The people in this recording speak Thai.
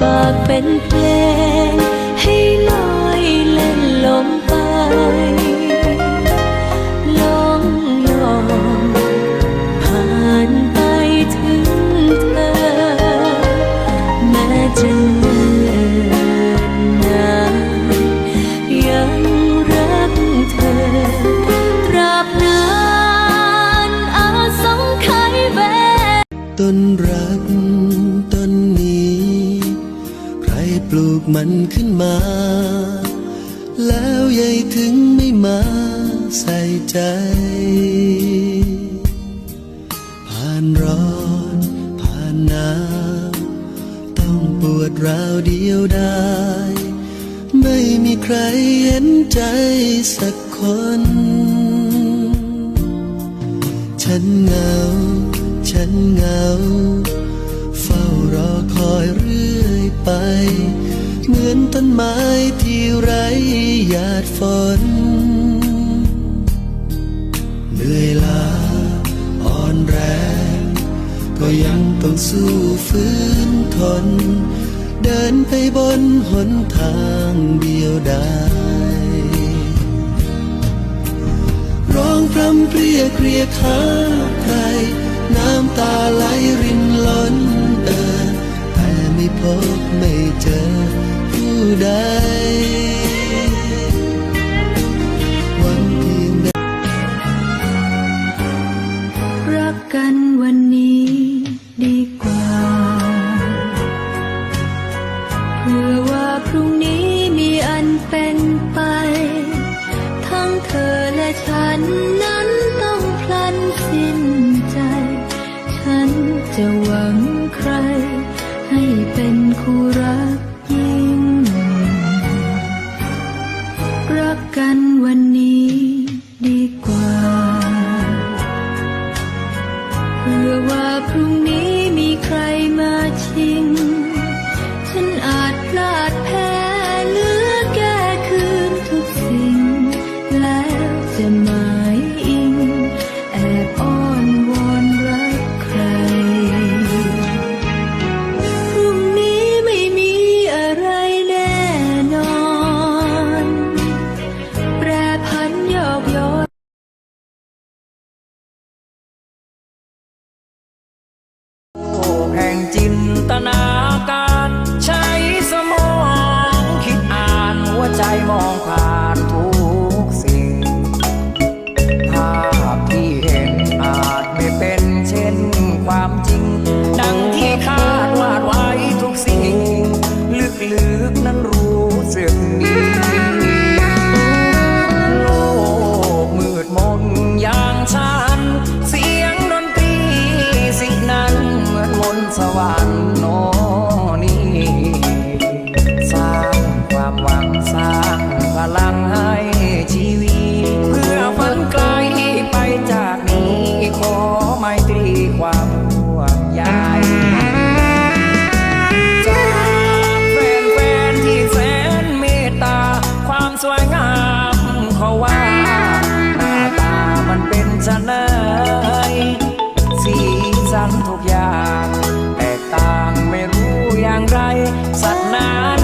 ฝากเป็นเพลง ให้ลอยเล่นลมไปลองลองผ่านไปถึงเธอ แม้จะเนิ่นนานยังรักเธอตราบนานอาสงไขยแวต้นรัก ปลูกมันขึ้นมา แล้วยายถึงไม่มาใส่ใจ ผ่านร้อน ผ่านหนาวต้องปวดร้าวเดียวได้ไม่มีใครเห็นใจสักคน ฉันเหงา ฉันเหงา เฝ้ารอคอยเรื่อ ไป เหมือนต้นไม้ที่ไร้หยาดฝน เหนื่อยล้าอ่อนแรง ก็ยังต้องสู้ฝืนทน เดินไปบนหนทางเดียวดายร้องพรำเพรียเรียกหาใคร น้ำตาไหล แกนั้นรู้สึกดีโลกมืดมนอย่างฉัน เสียงดนตรีสิ่งนั้นเหมือนมนต์สวรรค์โนนี่สร้างความหวังสร้างพลังให้ชีวิต เพื่อฝันไกลไปจากนี้ขอไม่ตรี ทุกอย่าง แตกต่างไม่รู้อย่างไร สัตว์นา